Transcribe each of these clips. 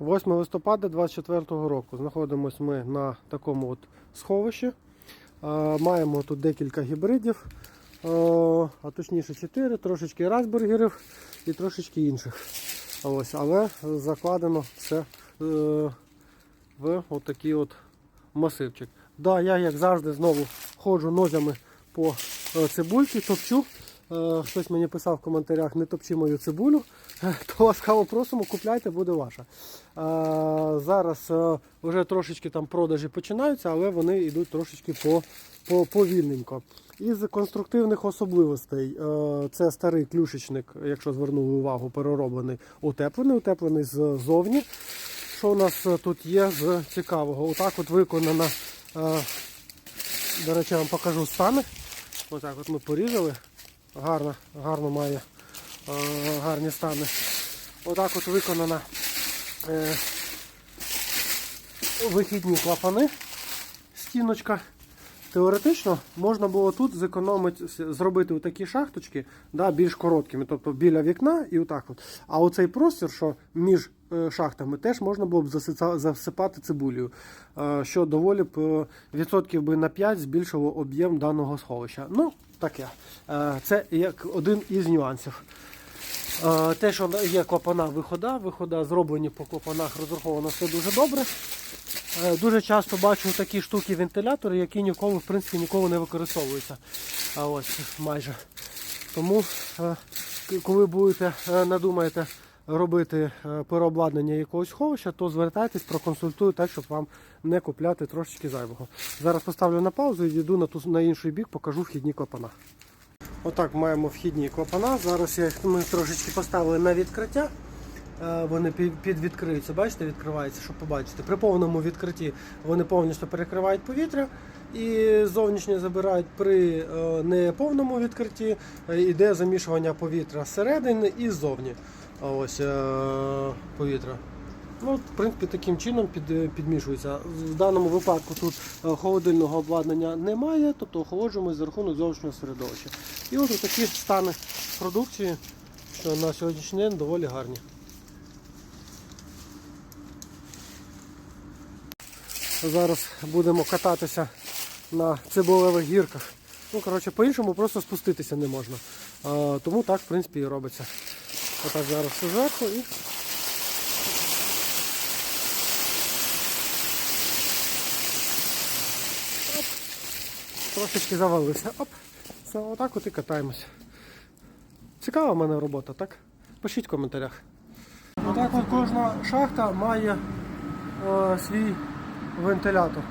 8 листопада 24 року. Знаходимося ми на такому от сховищі. Е, Маємо тут декілька гібридів, е, а точніше 4, трошечки расбергерів і трошечки інших. Ось, але закладено все е, в отакий от масивчик. Да, я, як завжди, знову ходжу нозями по цибульці, топчу. Е, Хтось мені писав в коментарях, не топчи мою цибулю, Е, то ласкаво просимо, купляйте, буде ваша. Е, Зараз вже трошечки там продажі починаються, але вони йдуть трошечки по, по, повільненько. Із конструктивних особливостей це старий клюшечник, якщо звернули увагу, перероблений, утеплений, утеплений ззовні. Що у нас тут є з цікавого? Отак от виконана, до речі, я вам покажу стани. Отак от ми порізали. Гарно, гарно має е, гарні стани. Отак от виконана е, вихідні клапани, стіночка. Теоретично можна було тут зекономити, зробити такі шахточки да, більш короткими, тобто біля вікна і отак от. А оцей простір, що між е, шахтами, теж можна було б засипати цибулею, що доволі б відсотків би на 5 збільшило об'єм даного сховища. Ну, таке. Це як один із нюансів. Е, Те, що є клапана вихода, вихода зроблені по клапанах, розраховано все дуже добре. Е, Дуже часто бачу такі штуки вентилятори, які ніколи, в принципі, ніколи не використовуються. А ось майже. Тому, е, коли будете надумаєте робити е, переобладнання якогось сховища, то звертайтесь, проконсультую так, щоб вам не купляти трошечки зайвого. Зараз поставлю на паузу і йду на, ту, на інший бік, покажу вхідні клапана. Отак маємо вхідні клапана. Зараз я ми трошечки поставили на відкриття. Е, Вони під- підвідкриються, бачите, відкриваються, щоб побачити. При повному відкритті вони повністю перекривають повітря і зовнішнє забирають при е, неповному відкритті. е, Іде замішування повітря зсередини і ззовні. Ось повітря. Ну, в принципі, таким чином під, підмішується. В даному випадку тут холодильного обладнання немає, тобто охолоджуємо за рахунок зовнішнього середовища. І от такі стани продукції, що на сьогоднішній день доволі гарні. Зараз будемо кататися на цибулевих гірках. Ну, коротше, по-іншому просто спуститися не можна. А, тому так, в принципі, і робиться. Отак зараз все зверху і трошечки завалився. Оп. Все, отак от і катаємось. Цікава в мене робота, так? Пишіть в коментарях. Отак от кожна шахта має е, свій вентилятор.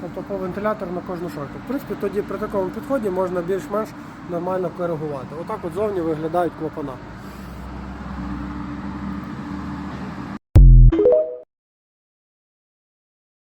Тобто по вентилятор на кожну шахту. В принципі, тоді при такому підході можна більш-менш нормально коригувати. Отак от зовні виглядають клапана.